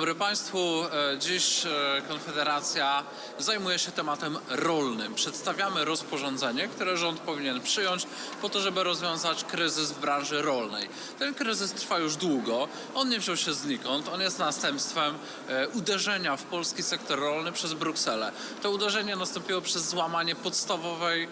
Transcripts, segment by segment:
Dobry Państwu, E, dziś e, Konfederacja zajmuje się tematem rolnym. Przedstawiamy rozporządzenie, które rząd powinien przyjąć po to, żeby rozwiązać kryzys w branży rolnej. Ten kryzys trwa już długo, on nie wziął się znikąd, on jest następstwem e, uderzenia w polski sektor rolny przez Brukselę. To uderzenie nastąpiło przez złamanie podstawowej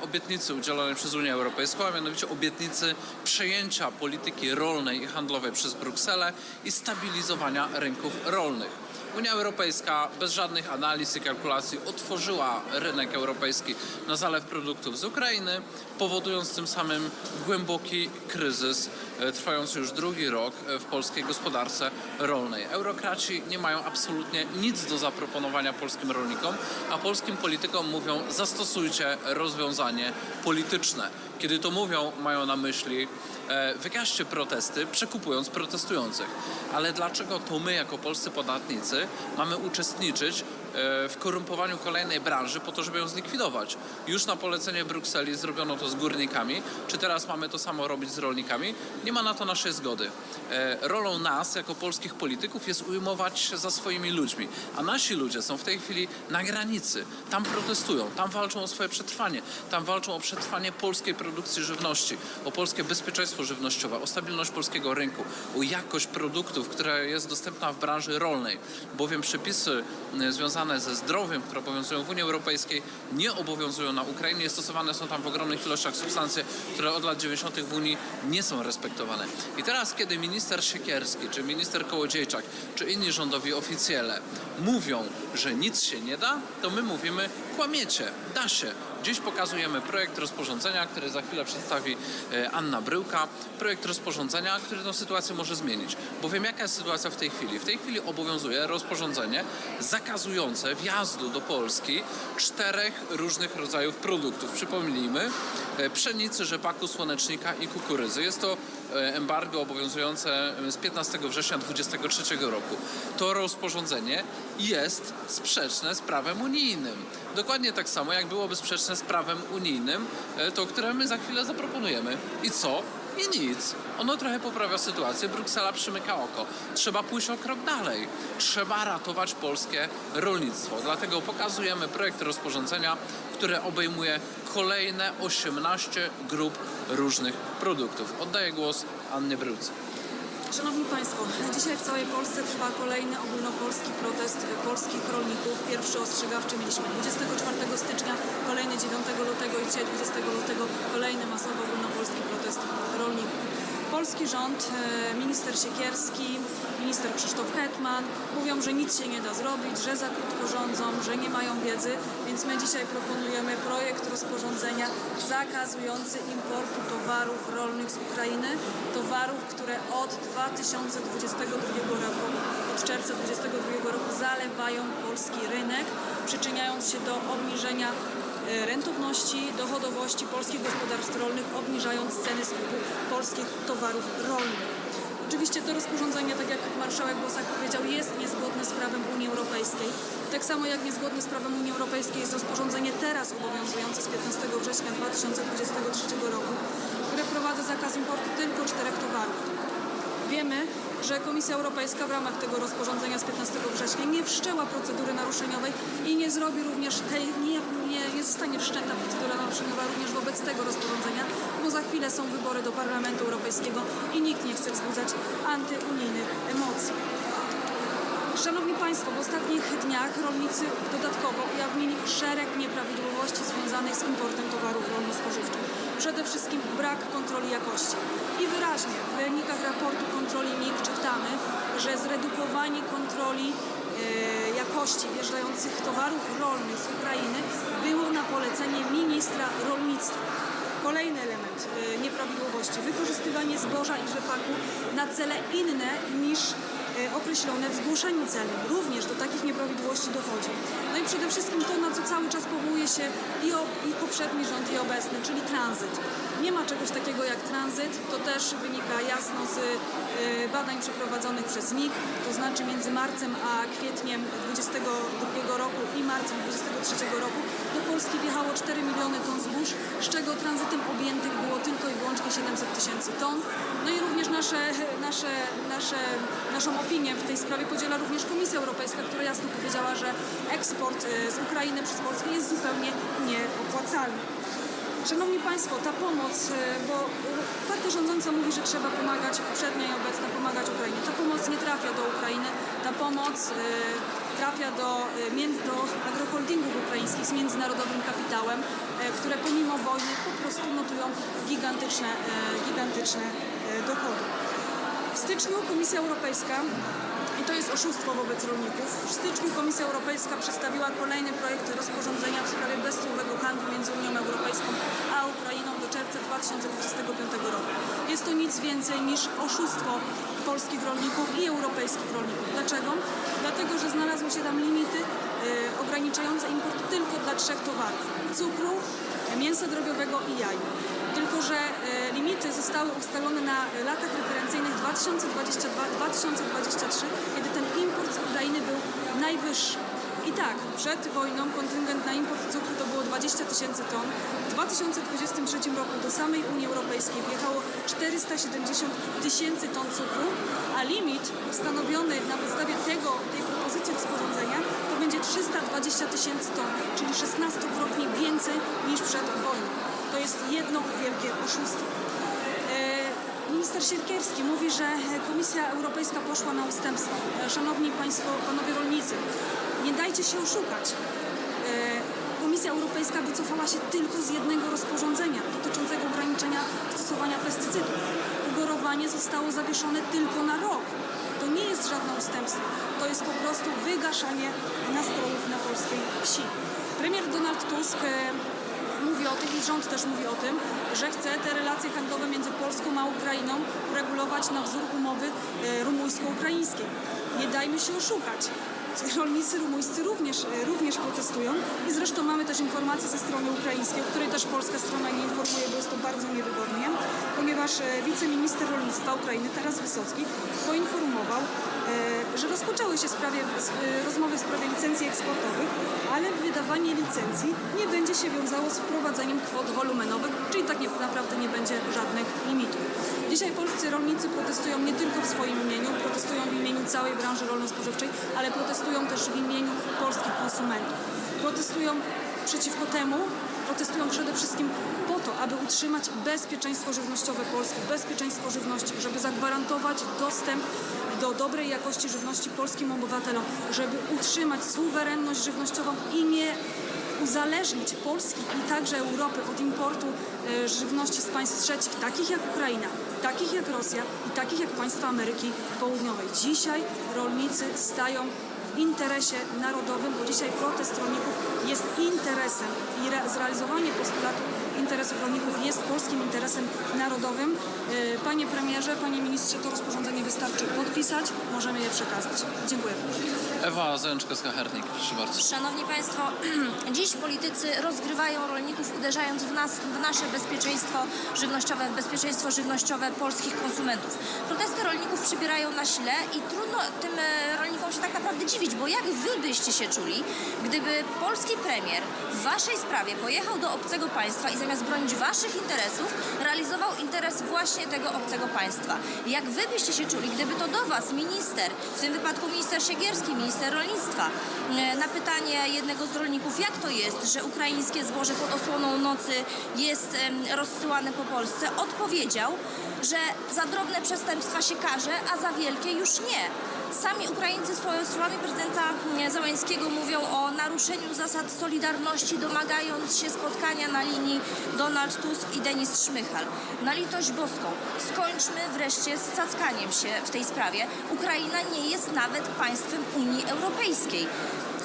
obietnicy udzielonej przez Unię Europejską, a mianowicie obietnicy przejęcia polityki rolnej i handlowej przez Brukselę i stabilizowania rynków rolnych. Unia Europejska bez żadnych analiz i kalkulacji otworzyła rynek europejski na zalew produktów z Ukrainy, powodując tym samym głęboki kryzys e, trwający już drugi rok e, w polskiej gospodarce rolnej. Eurokraci nie mają absolutnie nic do zaproponowania polskim rolnikom, a polskim politykom mówią zastosujcie rozwiązanie polityczne. Kiedy to mówią, mają na myśli e, wykażcie protesty, przekupując protestujących. Ale dlaczego to my, jako polscy podatnicy, mamy uczestniczyć w korumpowaniu kolejnej branży po to, żeby ją zlikwidować? Już na polecenie Brukseli zrobiono to z górnikami. Czy teraz mamy to samo robić z rolnikami? Nie ma na to naszej zgody. E, rolą nas, jako polskich polityków, jest ujmować się za swoimi ludźmi. A nasi ludzie są w tej chwili na granicy. Tam protestują, tam walczą o swoje przetrwanie, tam walczą o przetrwanie polskiej produkcji żywności, o polskie bezpieczeństwo żywnościowe, o stabilność polskiego rynku, o jakość produktów, która jest dostępna w branży rolnej. Bowiem przepisy y, związane ze zdrowiem, które obowiązują w Unii Europejskiej, nie obowiązują na Ukrainie. Stosowane są tam w ogromnych ilościach substancje, które od lat 90. w Unii nie są respektowane. I teraz, kiedy minister Siekierski, czy minister Kołodziejczak, czy inni rządowi oficjele mówią, że nic się nie da, to my mówimy, kłamiecie, da się. Dziś pokazujemy projekt rozporządzenia, który za chwilę przedstawi e, Anna Bryłka. Projekt rozporządzenia, który tę sytuację może zmienić. Bowiem jaka jest sytuacja w tej chwili? W tej chwili obowiązuje rozporządzenie zakazujące wjazdu do Polski czterech różnych rodzajów produktów. Przypomnijmy, e, pszenicy, rzepaku, słonecznika i kukurydzy. Jest to embargo obowiązujące z 15 września 2023 roku. To rozporządzenie jest sprzeczne z prawem unijnym. Dokładnie tak samo, jak byłoby sprzeczne z prawem unijnym, e, to które my za chwilę zaproponujemy. I co? I nic. Ono trochę poprawia sytuację. Bruksela przymyka oko. Trzeba pójść o krok dalej. Trzeba ratować polskie rolnictwo. Dlatego pokazujemy projekt rozporządzenia, które obejmuje kolejne 18 grup różnych produktów. Oddaję głos Annie Bryłce. Szanowni Państwo, dzisiaj w całej Polsce trwa kolejny ogólnopolski protest polskich rolników. Pierwszy ostrzegawczy mieliśmy 24 stycznia, kolejny 9 lutego i dzisiaj 20 lutego kolejny masowy ogólnopolski protest rolników. Polski rząd, e, minister Siekierski, minister Krzysztof Hetman mówią, że nic się nie da zrobić, że za krótko rządzą, że nie mają wiedzy, więc my dzisiaj proponujemy projekt rozporządzenia zakazujący importu towarów rolnych z Ukrainy, towarów, które od 2022 roku, od czerwca 2022 roku zalewają polski rynek, przyczyniając się do obniżenia e, rentowności, dochodowości polskich gospodarstw rolnych, obniżając ceny skupu polskich towarów rolnych. Oczywiście to rozporządzenie, tak jak marszałek Bosak powiedział, jest niezgodne z prawem Unii Europejskiej. Tak samo jak niezgodne z prawem Unii Europejskiej jest rozporządzenie teraz obowiązujące z 15 września 2023 roku, które wprowadza zakaz importu tylko czterech towarów. Wiemy, że Komisja Europejska w ramach tego rozporządzenia z 15 września nie wszczęła procedury naruszeniowej i nie zrobi również tej, nie, nie, nie zostanie wszczęta procedura naruszeniowa również wobec tego rozporządzenia, bo za chwilę są wybory do Parlamentu Europejskiego i nikt nie chce wzbudzać antyunijnych emocji. Szanowni Państwo, w ostatnich dniach rolnicy dodatkowo ujawnili szereg nieprawidłowości związanych z importem towarów rolno-spożywczych. Przede wszystkim brak kontroli jakości. I wyraźnie w wynikach raportu kontroli NIK czytamy, że zredukowanie kontroli e, jakości wjeżdżających towarów rolnych z Ukrainy było na polecenie ministra rolnictwa. Kolejny element e, nieprawidłowości. Wykorzystywanie zboża i rzepaku na cele inne niż określone w zgłoszeniu celnym. Również do takich nieprawidłowości dochodzi. No i przede wszystkim to, na co cały czas powołuje się i, o, i poprzedni rząd, i obecny, czyli tranzyt. Nie ma czegoś takiego jak tranzyt, to też wynika jasno z y, badań przeprowadzonych przez NIK, to znaczy między marcem a kwietniem 22 roku i marcem 23 roku do Polski wjechało 4 miliony ton zbóż, z czego tranzytem objętych było tylko i wyłącznie 700 tysięcy ton. No i również nasze, nasze, nasze, naszą opinię w tej sprawie podziela również Komisja Europejska, która jasno powiedziała, że eksport y, z Ukrainy przez Polskę jest zupełnie nieopłacalny. Szanowni Państwo, ta pomoc, y, bo partia rządząca mówi, że trzeba pomagać, poprzednia i obecna pomagać Ukrainie. Ta pomoc nie trafia do Ukrainy, ta pomoc y, trafia do, do agroholdingów ukraińskich z międzynarodowym kapitałem, które pomimo wojny po prostu notują gigantyczne, gigantyczne dochody. W styczniu Komisja Europejska, i to jest oszustwo wobec rolników, w styczniu Komisja Europejska przedstawiła kolejny projekt rozporządzenia w sprawie bezcłowego handlu między Unią Europejską a Ukrainą do czerwca 2025 roku. Jest to nic więcej niż oszustwo polskich rolników i europejskich rolników. Dlaczego? Dlatego, że znalazły się tam limity y, ograniczające import tylko dla trzech towarów. Cukru, mięsa drobiowego i jaj. Tylko, że e, limity zostały ustalone na latach referencyjnych 2022-2023, kiedy ten import z Ukrainy był najwyższy. I tak, przed wojną kontyngent na import cukru to było 20 tysięcy ton. W 2023 roku do samej Unii Europejskiej wjechało 470 tysięcy ton cukru, a limit ustanowiony na podstawie tego, tej propozycji rozporządzenia to będzie 320 tysięcy ton, czyli 16-krotnie więcej niż przed wojną. Jest jedno wielkie oszustwo. E, Minister Sierkierski mówi, że Komisja Europejska poszła na ustępstwa. E, Szanowni Państwo, panowie rolnicy, nie dajcie się oszukać. E, Komisja Europejska wycofała się tylko z jednego rozporządzenia dotyczącego ograniczenia stosowania pestycydów. Ugorowanie zostało zawieszone tylko na rok. To nie jest żadne ustępstwo. To jest po prostu wygaszanie nastrojów na polskiej wsi. Premier Donald Tusk e, mówi o tym i rząd też mówi o tym, że chce te relacje handlowe między Polską a Ukrainą uregulować na wzór umowy e, rumuńsko-ukraińskiej. Nie dajmy się oszukać. Rolnicy rumuńscy również, e, również protestują i zresztą mamy też informacje ze strony ukraińskiej, o której też polska strona nie informuje, bo jest to bardzo niewygodnie, ponieważ e, wiceminister rolnictwa Ukrainy, Taras Wysocki, poinformował, że rozpoczęły się sprawie, e, rozmowy w sprawie licencji eksportowych, ale wydawanie licencji nie będzie się wiązało z wprowadzeniem kwot wolumenowych, czyli tak naprawdę nie będzie żadnych limitów. Dzisiaj polscy rolnicy protestują nie tylko w swoim imieniu, protestują w imieniu całej branży rolno-spożywczej, ale protestują też w imieniu polskich konsumentów. Protestują przeciwko temu, protestują przede wszystkim po to, aby utrzymać bezpieczeństwo żywnościowe Polski, bezpieczeństwo żywności, żeby zagwarantować dostęp do dobrej jakości żywności polskim obywatelom, żeby utrzymać suwerenność żywnościową i nie uzależnić Polski i także Europy od importu e, żywności z państw trzecich, takich jak Ukraina, takich jak Rosja i takich jak państwa Ameryki Południowej. Dzisiaj rolnicy stają w interesie narodowym, bo dzisiaj protest rolników jest interesem i re- zrealizowanie postulatu interesów rolników jest polskim interesem narodowym. E, Panie premierze, panie ministrze, to rozporządzenie wystarczy podpisać, możemy je przekazać. Dziękuję. Ewa Zajączka-Skachernik, proszę bardzo. Szanowni Państwo, dziś politycy rozgrywają rolników, uderzając w nas, w nasze bezpieczeństwo żywnościowe, w bezpieczeństwo żywnościowe polskich konsumentów. Protesty rolników przybierają na sile i trudno tym e, rolnikom się tak naprawdę dziwić, bo jak Wy byście się czuli, gdyby polski premier w Waszej sprawie pojechał do obcego państwa i zamiast bronić Waszych interesów, realizował interes właśnie tego obcego państwa. Jak Wy byście się czuli, gdyby to do Was minister, w tym wypadku minister Siegierski, minister rolnictwa, e, na pytanie jednego z rolników, jak to jest, że ukraińskie zboże pod osłoną nocy jest rozsyłane po Polsce, odpowiedział, że za drobne przestępstwa się karze, a za wielkie już nie. Sami Ukraińcy słowami prezydenta Załęskiego mówią o naruszeniu zasad solidarności, domagając się spotkania na linii Donald Tusk i Denis Szmychal. Na litość boską, skończmy wreszcie z cackaniem się w tej sprawie. Ukraina nie jest nawet państwem Unii Europejskiej.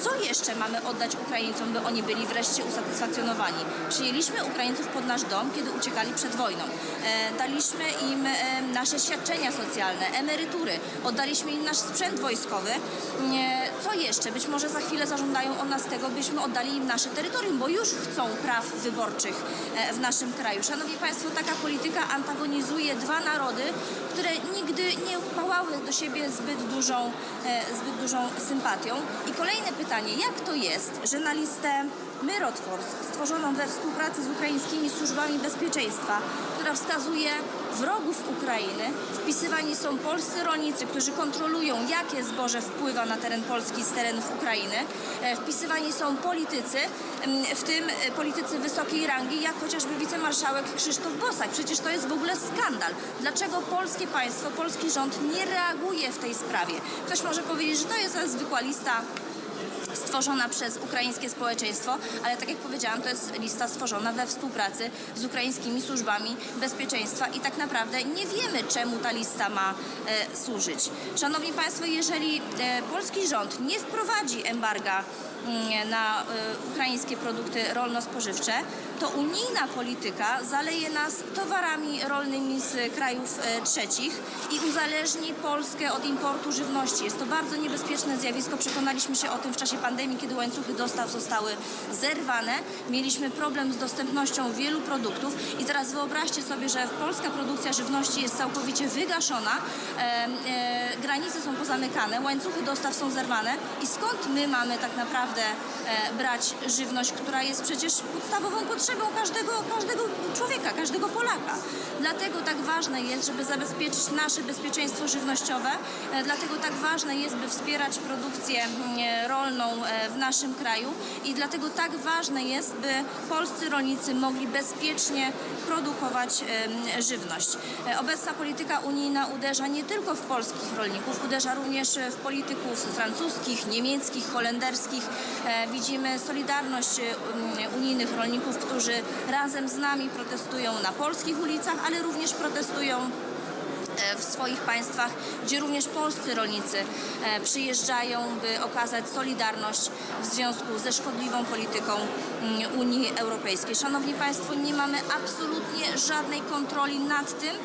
Co jeszcze mamy oddać Ukraińcom, by oni byli wreszcie usatysfakcjonowani? Przyjęliśmy Ukraińców pod nasz dom, kiedy uciekali przed wojną. E, daliśmy im e, nasze świadczenia socjalne, emerytury, oddaliśmy im nasz sprzęt wojskowy. Co jeszcze? Być może za chwilę zażądają od nas tego, byśmy oddali im nasze terytorium, bo już chcą praw wyborczych e, w naszym kraju. Szanowni Państwo, taka polityka antagonizuje dwa narody, które nigdy nie pałały do siebie zbyt dużą, e, zbyt dużą sympatią. I kolejne pytanie, jak to jest, że na listę Myrot Force, stworzoną we współpracy z ukraińskimi służbami bezpieczeństwa, która wskazuje wrogów Ukrainy, wpisywani są polscy rolnicy, którzy kontrolują, jakie zboże wpływa na teren Polski z terenów Ukrainy. E, Wpisywani są politycy, w tym e, politycy wysokiej rangi, jak chociażby wicemarszałek Krzysztof Bosak. Przecież to jest w ogóle skandal. Dlaczego polskie państwo, polski rząd nie reaguje w tej sprawie? Ktoś może powiedzieć, że to jest zwykła lista stworzona przez ukraińskie społeczeństwo, ale tak jak powiedziałam, to jest lista stworzona we współpracy z ukraińskimi służbami bezpieczeństwa i tak naprawdę nie wiemy, czemu ta lista ma e, służyć. Szanowni Państwo, jeżeli e, polski rząd nie wprowadzi embarga mm, na e, ukraińskie produkty rolno-spożywcze, to unijna polityka zaleje nas towarami rolnymi z krajów e, trzecich i uzależni Polskę od importu żywności. Jest to bardzo niebezpieczne zjawisko. Przekonaliśmy się o tym w czasie pandemii, kiedy łańcuchy dostaw zostały zerwane. Mieliśmy problem z dostępnością wielu produktów i teraz wyobraźcie sobie, że polska produkcja żywności jest całkowicie wygaszona, e, e, granice są pozamykane, łańcuchy dostaw są zerwane i skąd my mamy tak naprawdę e, brać żywność, która jest przecież podstawową potrzebą każdego, każdego człowieka, każdego Polaka. Dlatego tak ważne jest, żeby zabezpieczyć nasze bezpieczeństwo żywnościowe, e, dlatego tak ważne jest, by wspierać produkcję mm, rolną e, w naszym kraju i dlatego tak ważne jest, by polscy rolnicy mogli bezpiecznie produkować żywność. Obecna polityka unijna uderza nie tylko w polskich rolników, uderza również w polityków francuskich, niemieckich, holenderskich. E, Widzimy solidarność e, um, unijnych rolników, którzy razem z nami protestują na polskich ulicach, ale również protestują e, w swoich państwach, gdzie również polscy rolnicy przyjeżdżają, by okazać solidarność w związku ze szkodliwą polityką mm, Unii Europejskiej. Szanowni Państwo, nie mamy absolutnie żadnej kontroli nad tym,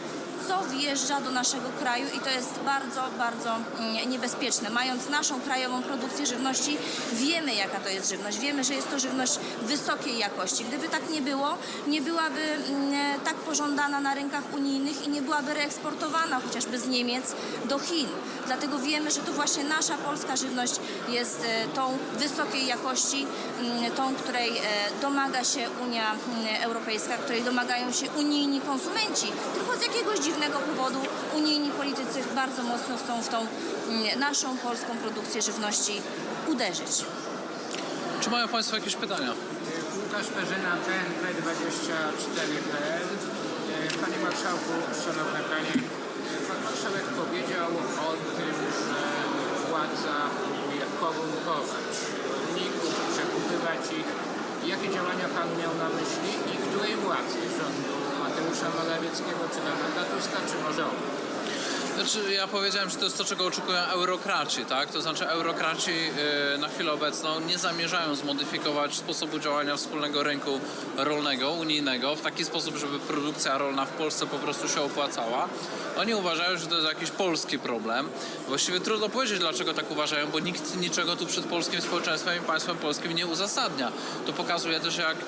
co wjeżdża do naszego kraju i to jest bardzo, bardzo mm, niebezpieczne. Mając naszą krajową produkcję żywności, wiemy jaka to jest żywność, wiemy, że jest to żywność wysokiej jakości. Gdyby tak nie było, nie byłaby mm, tak pożądana na rynkach unijnych i nie byłaby reeksportowana chociażby z Niemiec do Chin. Dlatego wiemy, że to właśnie nasza polska żywność jest e, tą wysokiej jakości, mm, tą, której e, domaga się Unia Europejska, której domagają się unijni konsumenci. Tylko z jakiegoś dziwnego powodu unijni politycy bardzo mocno chcą w tą mm, naszą polską produkcję żywności uderzyć. Czy mają Państwo jakieś pytania? Łukasz Perzyna, TNP24.pl. E, Panie Marszałku, Szanowne Panie, e, Pan Marszałek powiedział o tym, że władza próbuje korumpować rolników, przekupywać ich. Jakie działania Pan miał na myśli i której władzy? Rządu Mateusza Morawieckiego, czy Donalda Tuska, czy może obu? Znaczy, ja powiedziałem, że to jest to, czego oczekują eurokraci, tak? To znaczy, eurokraci yy, na chwilę obecną nie zamierzają zmodyfikować sposobu działania wspólnego rynku rolnego, unijnego, w taki sposób, żeby produkcja rolna w Polsce po prostu się opłacała. Oni uważają, że to jest jakiś polski problem. Właściwie trudno powiedzieć, dlaczego tak uważają, bo nikt niczego tu przed polskim społeczeństwem i państwem polskim nie uzasadnia. To pokazuje też, jak yy,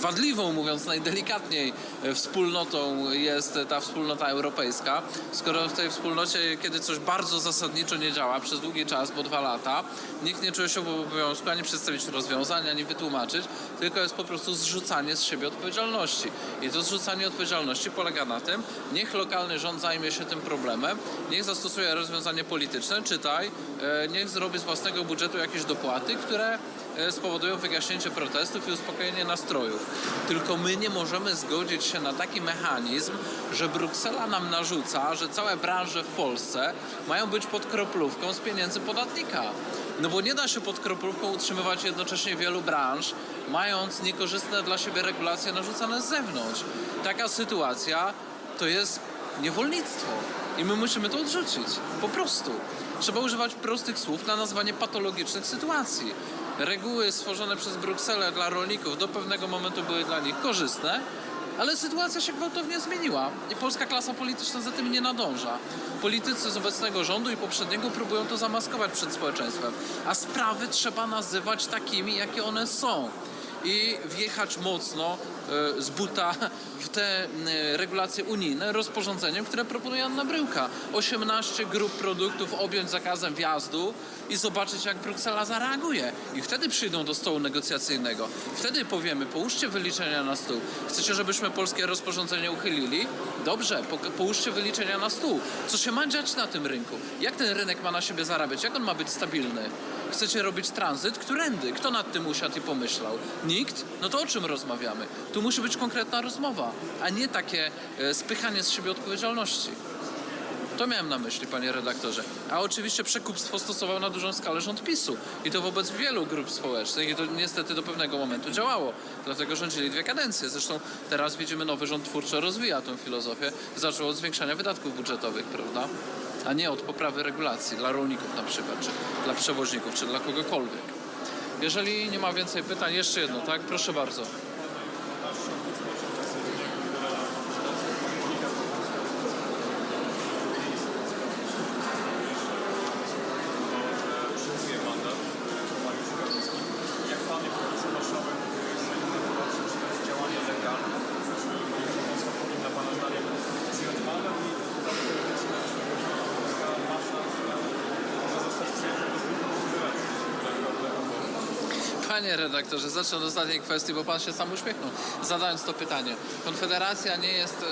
wadliwą, mówiąc najdelikatniej, wspólnotą jest ta wspólnota europejska. Skoro w tej wspólnocie, kiedy coś bardzo zasadniczo nie działa przez długi czas, bo dwa lata, nikt nie czuje się w obowiązku ani przedstawić rozwiązania, ani wytłumaczyć, tylko jest po prostu zrzucanie z siebie odpowiedzialności. I to zrzucanie odpowiedzialności polega na tym, niech lokalny rząd zajmie się tym problemem, niech zastosuje rozwiązanie polityczne, czytaj, e, niech zrobi z własnego budżetu jakieś dopłaty, które spowodują wygaśnięcie protestów i uspokojenie nastrojów. Tylko my nie możemy zgodzić się na taki mechanizm, że Bruksela nam narzuca, że całe branże w Polsce mają być pod kroplówką z pieniędzy podatnika. No bo nie da się pod kroplówką utrzymywać jednocześnie wielu branż, mając niekorzystne dla siebie regulacje narzucane z zewnątrz. Taka sytuacja to jest niewolnictwo. I my musimy to odrzucić. Po prostu. Trzeba używać prostych słów na nazwanie patologicznych sytuacji. Reguły stworzone przez Brukselę dla rolników do pewnego momentu były dla nich korzystne, ale sytuacja się gwałtownie zmieniła i polska klasa polityczna za tym nie nadąża. Politycy z obecnego rządu i poprzedniego próbują to zamaskować przed społeczeństwem, a sprawy trzeba nazywać takimi, jakie one są i wjechać mocno z buta w te e, regulacje unijne rozporządzeniem, które proponuje Anna Bryłka. 18 grup produktów objąć zakazem wjazdu i zobaczyć, jak Bruksela zareaguje. I wtedy przyjdą do stołu negocjacyjnego. Wtedy powiemy, połóżcie wyliczenia na stół. Chcecie, żebyśmy polskie rozporządzenie uchylili? Dobrze, po, połóżcie wyliczenia na stół. Co się ma dziać na tym rynku? Jak ten rynek ma na siebie zarabiać? Jak on ma być stabilny? Chcecie robić tranzyt? Którędy? Kto nad tym usiadł i pomyślał? Nikt? No to o czym rozmawiamy? Tu musi być konkretna rozmowa, a nie takie e, spychanie z siebie odpowiedzialności. To miałem na myśli, panie redaktorze. A oczywiście przekupstwo stosował na dużą skalę rząd PiSu. I to wobec wielu grup społecznych. I to niestety do pewnego momentu działało. Dlatego rządzili dwie kadencje. Zresztą teraz widzimy nowy rząd twórczo rozwija tę filozofię. Zaczął od zwiększania wydatków budżetowych, prawda? A nie od poprawy regulacji dla rolników na przykład, czy dla przewoźników, czy dla kogokolwiek. Jeżeli nie ma więcej pytań, jeszcze jedno, tak? Proszę bardzo. przyjmuje mandat Mariusz Kamiński. Jak pan jako wicemarszałek Sejmu patrzy, czy to jest działanie legalne? Czy Polska powinna pana zdaniem przyjąć mandat i teoretycznie Polska masza może zostać przyjęta do Grupy Konfederacji? Tak naprawdę. Panie redaktorze, zacznę od ostatniej kwestii, bo pan się sam uśmiechnął, zadając to pytanie. Konfederacja nie jest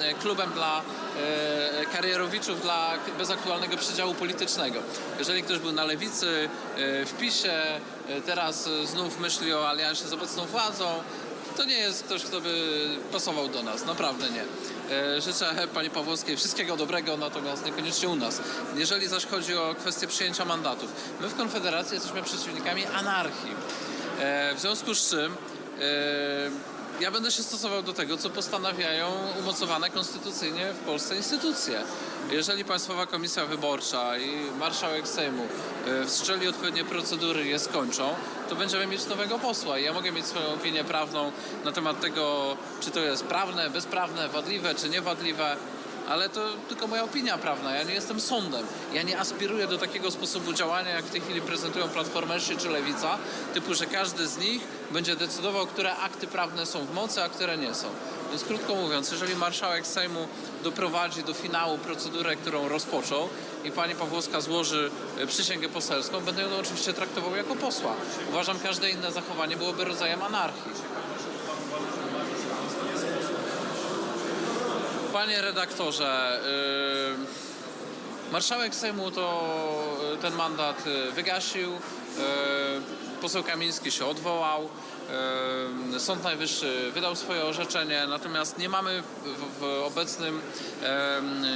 e, klubem dla e, karierowiczów dla bez aktualnego przydziału politycznego. Jeżeli ktoś był na lewicy, e, w PiSie, e, teraz znów myśli o aliansie z obecną władzą, to nie jest ktoś, kto by pasował do nas, naprawdę nie. E, Życzę pani Pawłowskiej wszystkiego dobrego, natomiast niekoniecznie u nas. Jeżeli zaś chodzi o kwestię przyjęcia mandatów, my w Konfederacji jesteśmy przeciwnikami anarchii. E, W związku z czym e, ja będę się stosował do tego, co postanawiają umocowane konstytucyjnie w Polsce instytucje. Jeżeli Państwowa Komisja Wyborcza i marszałek Sejmu e, wstrzeli odpowiednie procedury i je skończą, to będziemy mieć nowego posła. I ja mogę mieć swoją opinię prawną na temat tego, czy to jest prawne, bezprawne, wadliwe, czy niewadliwe. Ale to tylko moja opinia prawna. Ja nie jestem sądem. Ja nie aspiruję do takiego sposobu działania, jak w tej chwili prezentują Platformersi czy Lewica, typu, że każdy z nich będzie decydował, które akty prawne są w mocy, a które nie są. Więc krótko mówiąc, jeżeli marszałek Sejmu doprowadzi do finału procedurę, którą rozpoczął i pani Pawłowska złoży e, przysięgę poselską, będę ją oczywiście traktował jako posła. Uważam, każde inne zachowanie byłoby rodzajem anarchii. Panie redaktorze, yy, marszałek Sejmu to yy, ten mandat yy, wygasił, poseł Kamiński się odwołał, Sąd Najwyższy wydał swoje orzeczenie, natomiast nie mamy w, w obecnym,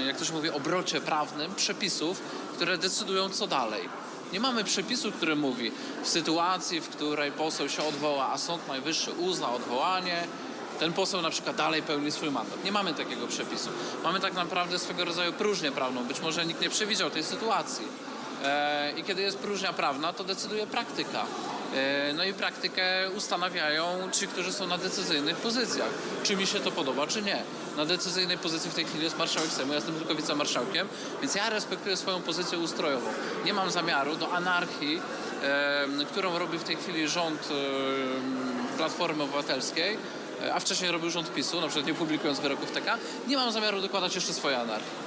jak to się mówi, obrocie prawnym przepisów, które decydują co dalej. Nie mamy przepisu, który mówi w sytuacji, w której poseł się odwoła, a Sąd Najwyższy uzna odwołanie, ten poseł na przykład dalej pełni swój mandat. Nie mamy takiego przepisu. Mamy tak naprawdę swego rodzaju próżnię prawną. Być może nikt nie przewidział tej sytuacji. E, I kiedy jest próżnia prawna, to decyduje praktyka. E, no i praktykę ustanawiają ci, którzy są na decyzyjnych pozycjach. Czy mi się to podoba, czy nie. Na decyzyjnej pozycji w tej chwili jest marszałek Sejmu, ja jestem tylko wicemarszałkiem, więc ja respektuję swoją pozycję ustrojową. Nie mam zamiaru do anarchii, e, którą robi w tej chwili rząd Platformy Obywatelskiej, a wcześniej robił rząd PiSu, na przykład nie publikując wyroków TK, nie mam zamiaru dokładać jeszcze swojej anarchii.